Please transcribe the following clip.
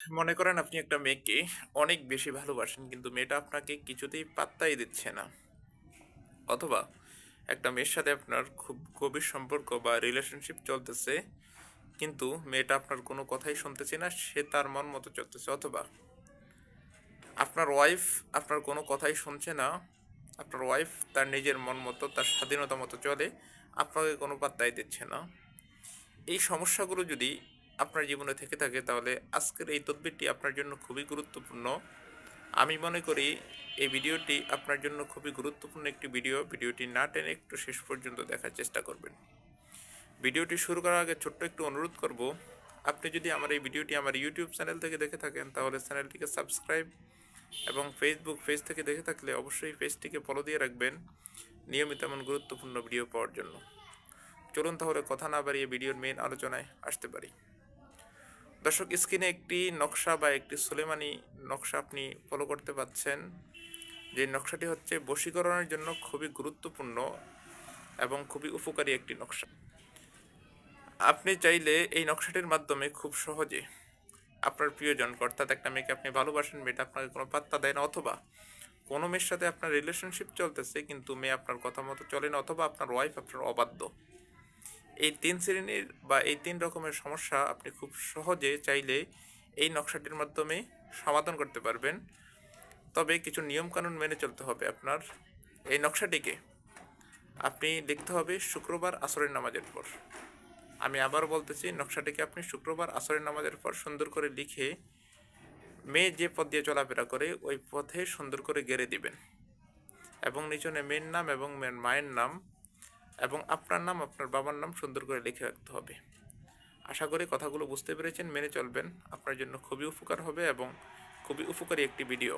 মনে করেন আপনি একটা মেয়েকে অনেক বেশি ভালোবাসেন, কিন্তু মেয়েটা আপনাকে কিছুতেই পাত্তাই দিচ্ছে না। অথবা একটা মেয়ের সাথে আপনার খুব গভীর সম্পর্ক বা রিলেশনশিপ চলতেছে, কিন্তু মেয়েটা আপনার কোনো কথাই শুনতেছে না, সে তার মন মতো চলতেছে। অথবা আপনার ওয়াইফ আপনার কোনো কথাই শুনছে না, আপনার ওয়াইফ তার নিজের মন মতো, তার স্বাধীনতা মতো চলে, আপনাকে কোনো পাত্তাই দিচ্ছে না। এই সমস্যাগুলো যদি আপনার জীবনে থেকে থাকে, তাহলে আজকের এই তদবিরটি আপনার জন্য খুবই গুরুত্বপূর্ণ। আমি মনে করি এই ভিডিওটি আপনার জন্য খুবই গুরুত্বপূর্ণ একটি ভিডিও। ভিডিওটি না টেনে একটু শেষ পর্যন্ত দেখার চেষ্টা করবেন। ভিডিওটি শুরু করার আগে ছোট্ট একটু অনুরোধ করব, আপনি যদি আমার এই ভিডিওটি আমার ইউটিউব চ্যানেল থেকে দেখে থাকেন, তাহলে চ্যানেলটিকে সাবস্ক্রাইব এবং ফেসবুক পেজ থেকে দেখে থাকলে অবশ্যই পেজটিকে ফলো দিয়ে রাখবেন, নিয়মিত এমন গুরুত্বপূর্ণ ভিডিও পাওয়ার জন্য। চলুন তাহলে কথা না বাড়িয়ে ভিডিওর মেন আলোচনায় আসতে পারি। দর্শক, স্ক্রিনে একটি নকশা বা একটি সুলেমানি নকশা আপনি ফলো করতে পাচ্ছেন। যে নকশাটি হচ্ছে বশীকরণের জন্য খুবই গুরুত্বপূর্ণ এবং খুবই উপকারী একটি নকশা। আপনি চাইলে এই নকশাটির মাধ্যমে খুব সহজে আপনার প্রিয়জন অর্থাৎ একটা মেয়েকে আপনি ভালোবাসেন, মেয়েটা আপনাকে কোনো পাত্তা দেয় না, অথবা কোনো মেয়ের সাথে আপনার রিলেশনশিপ চলতেছে, কিন্তু মেয়ে আপনার কথা মতো চলে না, অথবা আপনার ওয়াইফ আপনার অবাধ্য। এই তিন শ্রেণির বা এই তিন রকমের সমস্যা আপনি খুব সহজে চাইলে এই নকশাটির মাধ্যমে সমাধান করতে পারবেন। তবে কিছু নিয়মকানুন মেনে চলতে হবে আপনার এই নকশাটিকে। আপনি লিখতে হবে শুক্রবার আসরের নামাজের পর। আমি আবার বলতেছি, নকশাটিকে আপনি শুক্রবার আসরের নামাজের পর সুন্দর করে লিখে মেয়ে যে পথ দিয়ে চলাফেরা করে, ওই পথে সুন্দর করে গেড়ে দিবেন। এবং নিচনে মেয়ের নাম এবং মেয়ের মায়ের নাম এবং আপনার নাম, আপনার বাবার নাম সুন্দর করে লিখে রাখতে হবে। আশা করি কথাগুলো বুঝতে পেরেছেন, মেনে চলবেন। আপনার জন্য খুবই উপকার হবে এবং খুবই উপকারী একটি ভিডিও